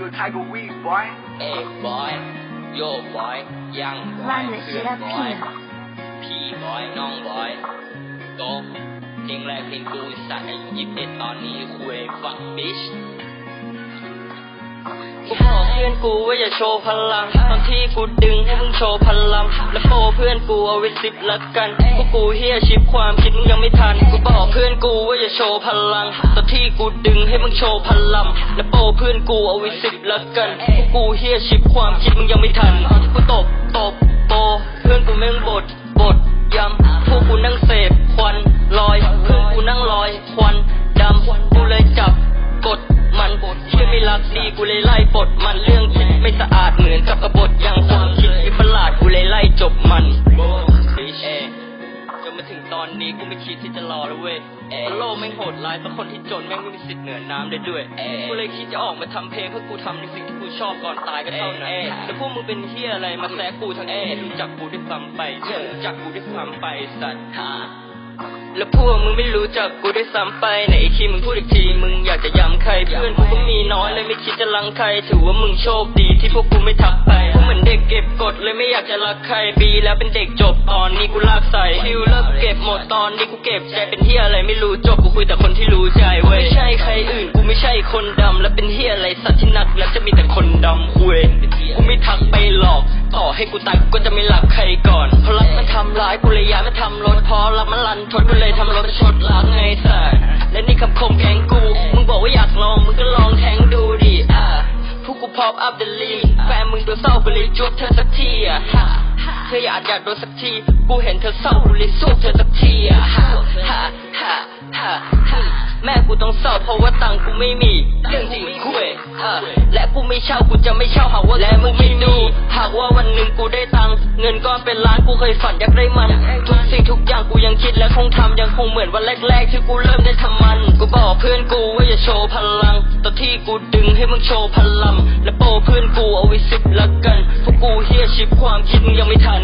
you Tiger Wee boy Hey boy Yo boy Young boy วันเสียพี่พี่บอยน้อเพลงแรกเพลงกูสัตว์ายิบเอ็ดตอนนี้คุยฟังบิช กูบอกเพื่อนกูว่าอย่าโชว์พลัง ตอนที่กูดึงให้มึงโชว์พลัง แล้วโปรเพื่อนกูเอาไว้สิบละกันพวกกูเฮียชิปความคิดมึงยังไม่ทัน กูบอกเพื่อนกูว่าอย่าโชว์พลัง ตอนที่กูดึงให้มึงโชว์พลัง แล้วโปรเพื่อนกูเอาไว้สิบละกันพวกกูเฮียชิปความคิดมึงยังไม่ทัน กูตบตบโปเพื่อนกูแม่งบด กดีกูเลยไล่ปลดมันเรื่องคิดไม่สะอาดเหมือนกับกบฏอย่างความคิดที่ประหลาดกูเลยไล่จบมันเอจนมาถึงตอนนี้กูไม่คิดที่จะรอแล้วเว้ยเอโลกไม่งโหดร้ายแต่คนที่จนแม่งไม่มีสิทธิ์เหนือน้ำได้ด้วยเอกูเลยคิดจะออกมาทำเพลงเพื่อกูทำในสิ่งที่กูชอบก่อนตายก็เท่านั้นแล้วพวกมึงเป็นเฮียอะไรมาแซะกูทั้งเอรู้จักกูด้วยซ้ำไปเชื่อรู้จักกูด้วยซ้ำไปสัตว์ฮา แล้วพวกมึงไม่รู้จักกูได้ซ้ำไปไหนอีกทีมึงพูดอีกทีมึงอยากจะย้ำใครเพื่อนกูก็มีน้อยเลยไม่คิดจะลังใคร ถือว่ามึงโชคดีที่พวกกูไม่ทักไปพวกเหมือนเด็กเก็บกดเลยไม่อยากจะรักใครปีแล้วเป็นเด็กจบตอนนี้กูลากใส่คิวเลิกเก็บหมดตอนนี้กูเก็บใจเป็นเฮียอะไรไม่รู้จบกูคุยแต่คนที่รู้ใจเว้ยไม่ใช่ใครอื่นกูไม่ใช่คนดำแล้วเป็นเฮียอะไรสัตว์ที่หนักแล้วจะมีแต่คนดำคุยกูไม่ทักไปหลอก ต่อให้กูตายกูก็จะไม่หลักใครก ทำร้ายกูเลยอยากไม่ทำรถเพราะรักมันรันทดกูเลยทำรถชดรักไงสัสและนี่คำคมแข็งกู มึงบอกว่าอยากลองมึงก็ลองแทงดูดิอะพวกกูพอปอัพเดลีแฟนมึงโดนเศร้ากูเลยจุบเธอสักทีอะฮะเธออยากอยากโดนสักที กูเห็นเธอเศร้ากูเลยสู้เธอสักทีอะ แม่กูต้องเศร้าเพราะว่าตังค์กูไม่มีเรื่องจริงคุยและกูไม่เช่ากูจะไม่เช่าหากว่าและมึงไม่ดูหากว่าวันหนึ่งกูได้ตังค์เงินก้อนเป็นล้านกูเคยฝันอยากได้มัน ทุกสิ่งทุกอย่างกูยังคิดและคงทำยังคงเหมือนวันแรกๆที่กูเริ่มได้ทำมัน กูบอกเพื่อนกูว่าอย่าโชว์พลังตอนที่กูดึงให้มึงโชว์พลังและโปเพื่อนกูเอาไว้สิบละกันพวกกูเฮียชิปความคิดมึงยังไม่ทัน